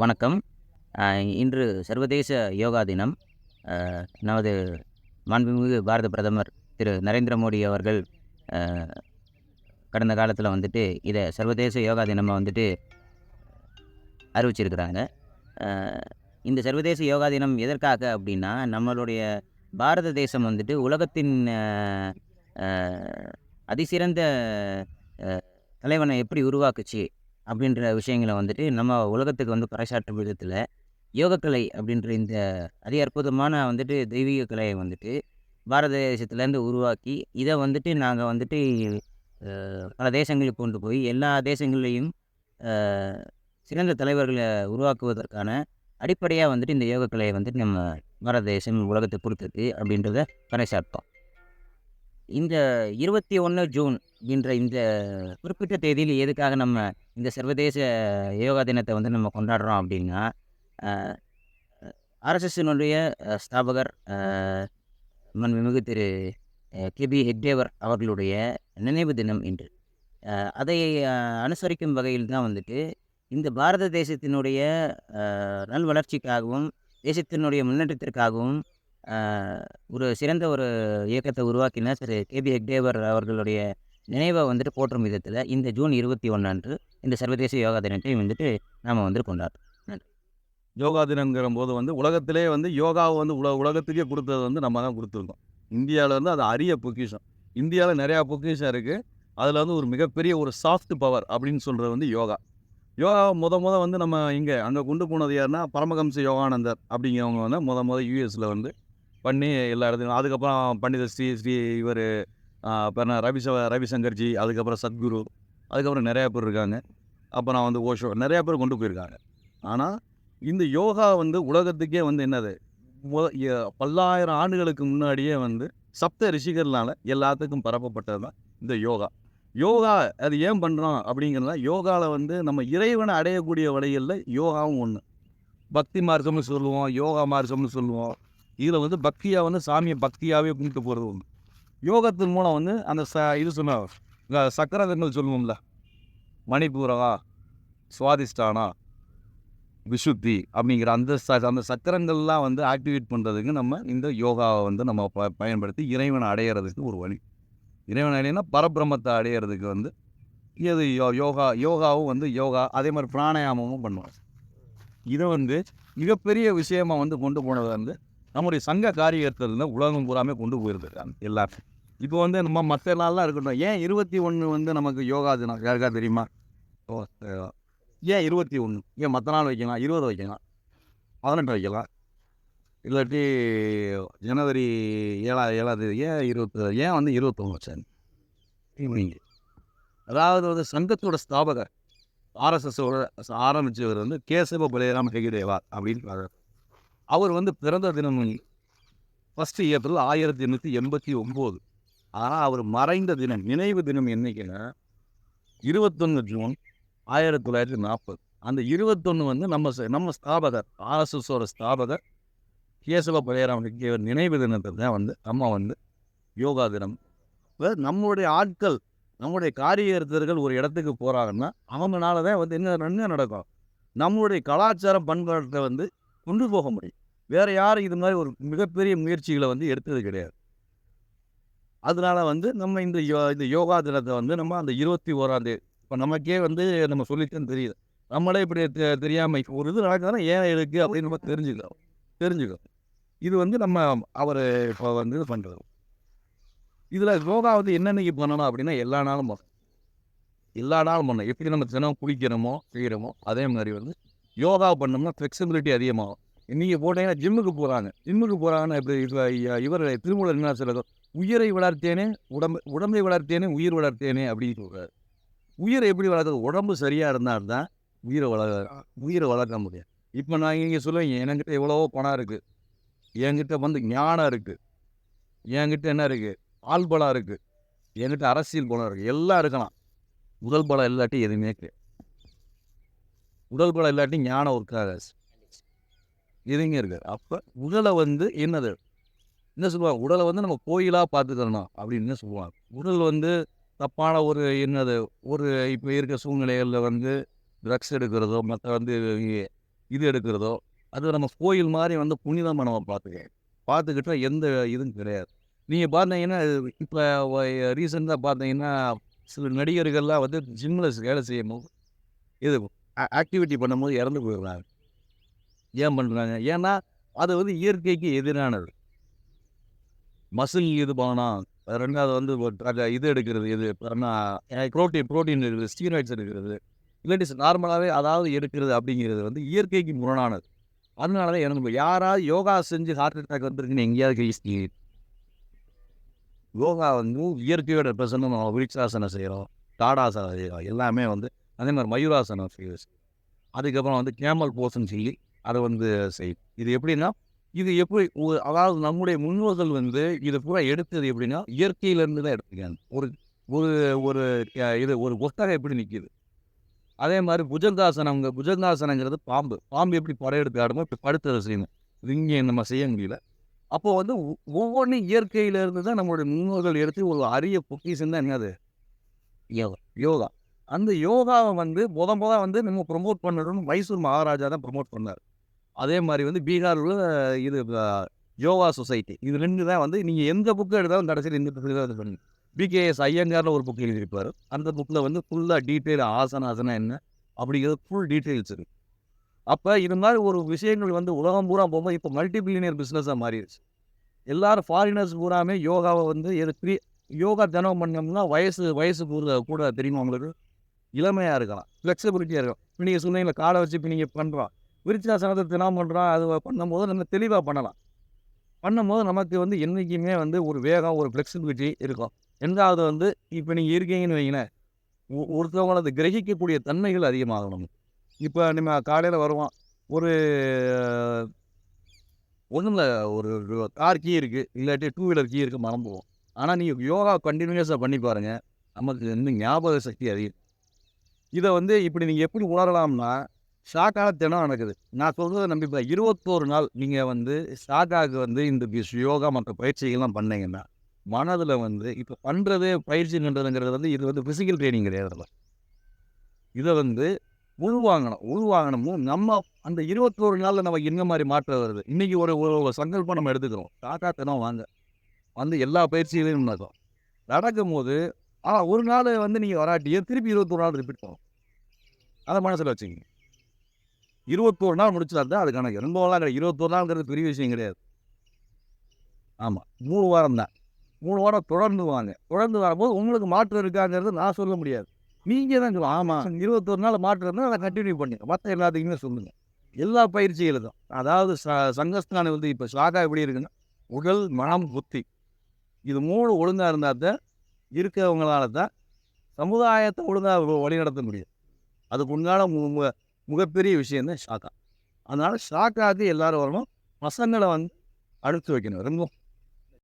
வணக்கம். இன்று சர்வதேச யோகா தினம். நமது மாண்புமிகு பாரத பிரதமர் திரு நரேந்திர மோடி அவர்கள் கடந்த காலத்தில் வந்துட்டு இதை சர்வதேச யோகா தினமாக வந்துட்டு அறிவிச்சிருக்கிறாங்க. இந்த சர்வதேச யோகா தினம் எதற்காக அப்படின்னா நம்மளுடைய பாரத தேசம் வந்துட்டு உலகத்தின் அதிசிறந்த தலைவனை எப்படி உருவாக்குச்சு அப்படின்ற விஷயங்களை வந்துட்டு நம்ம உலகத்துக்கு வந்து பறைசாற்றும் விதத்தில் யோகக்கலை அப்படின்ற இந்த அதி அற்புதமான வந்துட்டு தெய்வீக கலையை வந்துட்டு பாரத தேசத்துலேருந்து உருவாக்கி இதை வந்துட்டு நாங்கள் வந்துட்டு பல தேசங்களுக்கு கொண்டு போய் எல்லா தேசங்களையும் சிறந்த தலைவர்களை உருவாக்குவதற்கான அடிப்படையாக வந்துட்டு இந்த யோகக்கலையை வந்துட்டு நம்ம பாரத தேசம் உலகத்தை கொடுத்தது அப்படின்றத பறைசாற்றோம். இந்த இருபத்தி ஒன்று ஜூன் என்ற இந்த குறிப்பிட்ட தேதியில் எதுக்காக நம்ம இந்த சர்வதேச யோகா தினத்தை வந்து நம்ம கொண்டாடுறோம் அப்படின்னா ஆர்எஸ்எஸ்னுடைய ஸ்தாபகர் மண்மிகு திரு கேபி ஹெக்டேவர் அவர்களுடைய நினைவு தினம் இன்று. அதை அனுசரிக்கும் வகையில் தான் வந்துட்டு இந்த பாரத தேசத்தினுடைய நல் வளர்ச்சிக்காகவும் தேசத்தினுடைய முன்னேற்றத்திற்காகவும் ஒரு சிறந்த ஒரு இயக்கத்தை உருவாக்கின திரு கேபி ஹெக்டேவர் அவர்களுடைய நினைவை வந்துட்டு போற்றும் விதத்தில் இந்த ஜூன் இருபத்தி ஒன்று அன்று இந்த சர்வதேச யோகா தினத்தை வந்துட்டு நாம் வந்துட்டு கொண்டாடுறோம். யோகா தினங்கிற போது வந்து உலகத்திலே வந்து யோகாவை வந்து உல உலகத்துக்கே கொடுத்தது வந்து நம்ம தான் கொடுத்துருக்கோம். இந்தியாவில் வந்து அது அரிய பொக்கிஷம். இந்தியாவில் நிறையா பொக்கிஷம் இருக்குது அதில் வந்து ஒரு மிகப்பெரிய ஒரு சாஃப்ட் பவர் அப்படின்னு சொல்கிறது வந்து யோகா. யோகா முத முத வந்து நம்ம இங்கே அங்கே கொண்டு போனது யாருன்னா பரமகம்ச யோகானந்தர் அப்படிங்கிறவங்க வந்து முத முத யூஎஸில் வந்து பண்ணி எல்லா இடத்துலையும். அதுக்கப்புறம் பண்டித ஸ்ரீ ஸ்ரீ இவர் பேர் ரவிச ரவிசங்கர்ஜி அதுக்கப்புறம் சத்குரு அதுக்கப்புறம் நிறையா பேர் இருக்காங்க. அப்புறம் வந்து ஓஷோ நிறையா பேர் கொண்டு போயிருக்காங்க. ஆனால் இந்த யோகா வந்து உலகத்துக்கே வந்து என்னது? பல்லாயிரம் ஆண்டுகளுக்கு முன்னாடியே வந்து சப்த ரிஷிகர்னால் எல்லாத்துக்கும் பரப்பப்பட்டது தான் இந்த யோகா. யோகா அது ஏன் பண்ணுறோம் அப்படிங்கிறத யோகாவில் வந்து நம்ம இறைவனை அடையக்கூடிய வழிகளில் யோகாவும் ஒன்று பக்தி மார்க்கம்னு சொல்லுவோம் யோகா மார்க்கம்னு சொல்லுவோம். இதில் வந்து பக்தியாக வந்து சாமியை பக்தியாகவே கும்பிட்டு போகிறது ஒன்று யோகத்தின் மூலம் வந்து அந்த ச இது சொன்ன சக்கரங்கள் சொல்லுவோம்ல. மணிப்பூரகா சுவாதிஷ்டானா விசுத்தி அப்படிங்கிற அந்த ச அந்த சக்கரங்கள்லாம் வந்து ஆக்டிவேட் பண்ணுறதுக்கு நம்ம இந்த யோகாவை வந்து நம்ம ப பயன்படுத்தி இறைவனை அடையிறதுக்கு ஒரு வழி. இறைவனை அடையினா பரபிரமத்தை அடையிறதுக்கு வந்து இது யோ யோகா யோகாவும் வந்து யோகா அதே மாதிரி பிராணாயாமமும் பண்ணுவோம் இதை வந்து மிகப்பெரிய விஷயமாக வந்து கொண்டு போனது வந்து நம்முடைய சங்க காரியத்தில் உலகம் பூராமே கொண்டு போயிருக்காங்க எல்லாருமே இப்போ வந்து நம்ம மற்ற நாள்லாம் இருக்கட்டும். ஏன் இருபத்தி ஒன்று வந்து நமக்கு யோகா தினம் யாருக்கா தெரியுமா? ஓ ஏன் இருபத்தி ஒன்று ஏன் மற்ற நாள் வைக்கலாம்? இருபது வைக்கலாம்? பதினெட்டு வைக்கலாம்? இல்லாட்டி ஜனவரி ஏழா ஏழாம் தேதி ஏன் இருபத்தி ஏன் வந்து இருபத்தொன்று வச்சாங்க ஈவினிங் அதாவது வந்து சங்கத்தோட ஸ்தாபகர் ஆர்எஸ்எஸோட ஆரம்பித்தவர் வந்து கேசவ பலேராம் ஹெகிடேவா அப்படின்னு அவர் வந்து பிறந்த தினம் ஃபஸ்ட்டு ஏப்ரல் ஆயிரத்தி எண்ணூற்றி எண்பத்தி ஒம்பது. ஆனால் அவர் மறைந்த தினம் நினைவு தினம் என்னைக்குன்னா இருபத்தொன்று ஜூன் ஆயிரத்தி தொள்ளாயிரத்தி நாற்பது. அந்த இருபத்தொன்று வந்து நம்ம நம்ம ஸ்தாபகர் ஆர்எஸ்எஸோட ஸ்தாபகர் கேசவ பழையராம் நினைவு தினத்தை தான் வந்து நம்ம வந்து யோகா தினம். இப்ப நம்மளுடைய ஆட்கள் நம்முடைய காரியகர்த்தர்கள் ஒரு இடத்துக்கு போகிறாங்கன்னா அவங்களால தான் வந்து என்ன என்ன நடக்கும்? நம்மளுடைய கலாச்சார பண்பாட்டை வந்து கொண்டு போக முடியும். வேறு யாரும் இது மாதிரி ஒரு மிகப்பெரிய முயற்சிகளை வந்து எடுத்தது கிடையாது. அதனால வந்து நம்ம இந்த யோ இந்த யோகா தினத்தை வந்து நம்ம அந்த இருபத்தி ஓராந்தேதி இப்போ நமக்கே வந்து நம்ம சொல்லித்தான் தெரியுது. நம்மளே இப்படி தெ- தெரியாமல் இப்போ ஒரு இது நடக்குதுன்னா ஏன் இருக்கு அப்படின்னு நம்ம தெரிஞ்சுக்கிறோம். தெரிஞ்சுக்கிறோம். இது வந்து நம்ம அவர் இப்போ வந்து இது பண்ணுறது இதில் யோகா வந்து என்னென்னைக்கு பண்ணணும் அப்படின்னா எல்லா நாளும் எல்லா நாளும் பண்ணணும். எப்படி நம்ம தினம் குளிக்கிறோமோ செய்கிறோமோ அதே மாதிரி வந்து யோகா பண்ணோம்னா ஃப்ளெக்சிபிலிட்டி அதிகமாகும். நீங்கள் போட்டீங்கன்னா ஜிம்முக்கு போகிறாங்க ஜிம்முக்கு போகிறாங்கன்னா இப்படி இப்போ இவர் திருமூலர் என்ன சொல்றது உயிரை வளர்த்தேனே உடம்பு உடம்பை வளர்த்தேனே உயிர் வளர்த்தேனே அப்படின்னு சொல்கிறார் உயிரை எப்படி வளர்க்குறது உடம்பு சரியாக இருந்தால் தான் உயிரை வளர்க்க உயிரை வளர்க்க முடியும். இப்போ நான் இங்கே சொல்லுவேன் என்கிட்ட எவ்வளவோ பணம் இருக்குது என்கிட்ட வந்து ஞானம் இருக்குது என்கிட்ட என்ன இருக்குது ஆள்பலம் இருக்குது என்கிட்ட அரசியல் பலம் இருக்குது எல்லாம் இருக்கலாம். முதல் பலம் இல்லாட்டி எதுவுமே கிடையாது. உடல் பலம் இல்லாட்டி ஞானம் இருக்காது இதுங்க இருக்குது அப்போ உடலை வந்து என்னது? என்ன சொல்லுவாங்க? உடலை வந்து நம்ம கோயிலாக பார்த்துக்கணும் அப்படின்னு சொல்லுவாங்க. உடல் வந்து தப்பான ஒரு என்னது? ஒரு இப்போ இருக்க சூழ்நிலைகளில் வந்து ட்ரக்ஸ் எடுக்கிறதோ மற்ற வந்து இது எடுக்கிறதோ அது நம்ம கோயில் மாதிரி வந்து புனிதமாக நம்ம பார்த்துக்க பார்த்துக்கிட்டா எந்த இதுவும் கிடையாது. நீங்கள் பார்த்தீங்கன்னா இப்போ ரீசெண்டாக பார்த்தீங்கன்னா சில நடிகர்கள்லாம் வந்து ஜிம்மில் வேலை செய்யும் போது இது ஆக்டிவிட்டி பண்ணும்போது இறந்து போயிடுறாங்க ஏன் பண்ணுறாங்க ஏன்னா அது வந்து இயற்கைக்கு எதிரானது. மசில் இது பண்ணலாம். ரெண்டாவது வந்து ஒரு இது எடுக்கிறது இது ப்ரோட்டீன் ப்ரோட்டீன் எடுக்கிறது ஸ்டீராய்ட்ஸ் எடுக்கிறது. இல்லாட்டி நார்மலாகவே அதாவது எடுக்கிறது அப்படிங்கிறது வந்து இயற்கைக்கு முரணானது. அதனால தான் எனக்கு யாராவது யோகா செஞ்சு ஹார்ட் அட்டாக் வந்துருக்குன்னு எங்கேயாவது கிரீஸ்டி. யோகா வந்து இயற்கையோட பிரசன்னம் நம்ம செய்கிறோம் தாடாசனம் செய்கிறோம் எல்லாமே வந்து அதே மாதிரி மயூராசனம் செய்ய அதுக்கப்புறம் வந்து கேமல் போசன் சொல்லி அதை வந்து செய்யும் இது எப்படின்னா இது எப்படி அதாவது நம்முடைய முன்னோர்கள் வந்து இதை பூரா எடுத்தது எப்படின்னா இயற்கையிலேருந்து தான் எடுத்துக்காங்க ஒரு ஒரு ஒரு இது ஒரு ஒத்தகம் எப்படி நிற்கிது அதே மாதிரி புஜங்காசனங்க புஜங்காசனங்கிறது பாம்பு. பாம்பு எப்படி படையெடுத்து ஆடுமோ இப்போ படுத்ததை செய்யணும் இது இங்கே நம்ம செய்ய முடியல. அப்போ வந்து ஒவ்வொன்றும் இயற்கையிலேருந்து தான் நம்மளுடைய முன்னோர்கள் எடுத்து ஒரு அரிய பொக்கிஷன் தான் என்னது? யோகா. யோகா. அந்த யோகாவை வந்து முத முத வந்து நம்ம ப்ரொமோட் பண்ணணும்னு மைசூர் மகாராஜா தான் ப்ரொமோட் பண்ணார். அதே மாதிரி வந்து பீகாரில் இது யோகா சொசைட்டி. இது ரெண்டு தான் வந்து நீங்கள் எந்த புக்கு எடுத்தாலும் கடைசியில் இந்த புக்கு தான் பண்ணுங்க பிகேஎஸ் ஐயங்காரில் ஒரு புக் எழுதியிருப்பார். அந்த புக்கில் வந்து ஃபுல்லாக டீட்டெயில் ஆசனாசனா என்ன? அப்படிங்கிறது ஃபுல் டீட்டெயில்ஸ் இருக்கு. அப்போ இது மாதிரி ஒரு விஷயங்கள் வந்து உலகம் பூரா போகும்போது இப்போ மல்டிபில்லியனியர் பிஸ்னஸாக மாறிடுச்சு. எல்லாரும் ஃபாரினர்ஸ் பூராமே யோகாவை வந்து எது யோகா தினம் பண்ணோம்னா வயசு வயசு கூட கூட தெரியுமா உங்களுக்கு? இளமையாக இருக்கலாம் ஃப்ளெக்சிபிலிட்டியாக இருக்கும் இப்போ நீங்கள் சொன்னீங்களா காலை வச்சு இப்போ நீங்கள் பண்ணுறோம் விருச்சாசனத்தை தினம் பண்ணுறோம் அது பண்ணும்போது நம்ம தெளிவாக பண்ணலாம். பண்ணும்போது நமக்கு வந்து என்றைக்குமே வந்து ஒரு வேகம் ஒரு ஃப்ளெக்சிபிலிட்டி இருக்கும். ரெண்டாவது வந்து இப்போ நீங்கள் இருக்கீங்கன்னு வைங்களேன் ஒ- ஒருத்தவங்களது கிரகிக்கக்கூடிய தன்மைகள் அதிகமாகணும் இப்போ நம்ம காலையில் வருவோம் ஒரு ஒன்றும் இல்லை ஒரு கார் கீ இருக்குது இல்லாட்டி டூ வீலர் கீ இருக்குது மறந்துடுவோம். ஆனால் நீங்கள் யோகா கண்டினியூஸாக பண்ணி பாருங்கள் நமக்கு இன்னும் ஞாபக சக்தி அதிகம். இதை வந்து இப்படி நீங்கள் எப்படி உணரலாம்னா ஷாக்கான தினம் நடக்குது. நான் சொல்கிறத நம்பிப்பேன் இருபத்தோரு நாள் நீங்கள் வந்து ஷாக்காவுக்கு வந்து இந்த யோகா மற்ற பயிற்சிகள்லாம் பண்ணீங்கன்னா மனதில் வந்து இப்போ பண்ணுறது பயிற்சின்றதுங்கிறது வந்து இது வந்து ஃபிசிக்கல் ட்ரைனிங் கிடையாதுல இதை வந்து உள்வாங்கணும். உள்வாங்கணும் நம்ம அந்த இருபத்தோரு நாளில் நம்ம என்ன மாதிரி மாற்றம் வருது? இன்றைக்கி ஒரு ஒரு சங்கல்பம் நம்ம எடுத்துக்கிறோம். டாட்டா தினம் வாங்க. வந்து எல்லா பயிற்சிகளையும் நடக்கும். நடக்கும்போது ஆனால் ஆ ஒரு நாள் வந்து நீங்கள் வராட்டியே திருப்பி இருபத்தொரு நாள் ரிப்பீட் பண்ணும். அதை மனசில் வச்சுங்க இருபத்தோரு நாள் முடிச்சா தான் அதுக்கான கணக்கு நாள் கிடையாது. இருபத்தோரு நாள்ங்கிறது பெரிய விஷயம் கிடையாது. ஆமாம் மூணு வாரம் தான். மூணு வாரம் தொடர்ந்து வாங்க. தொடர்ந்து வரும்போது உங்களுக்கு மாற்றம் இருக்காங்கிறது நான் சொல்ல முடியாது. நீங்கள் தான் சொல்லுவோம் ஆமாம் இருபத்தொரு நாள் மாற்றம் இருந்தால் அதை கண்டினியூ பண்ணுங்க. மற்ற எல்லாத்துக்குமே சொல்லுங்கள் எல்லா பயிற்சிகளுக்கும் அதாவது ச சங்கஸ்தானம் வந்து இப்போ ஷாகா எப்படி இருக்குன்னா உடல் மனம் புத்தி. இது மூணு ஒழுங்காக இருந்தால் தான் இருக்கிறவங்களால தான் சமுதாயத்தை ஒழுங்காக வழிநடத்த முடியும். அதுக்கு உண்டான மு மு- மிகப்பெரிய விஷயம் தான் ஷாக்கா. அதனால் ஷாக்காவுக்கு எல்லாரும் வரணும். பசங்களை வந்து அடுத்து வைக்கணும். ரொம்ப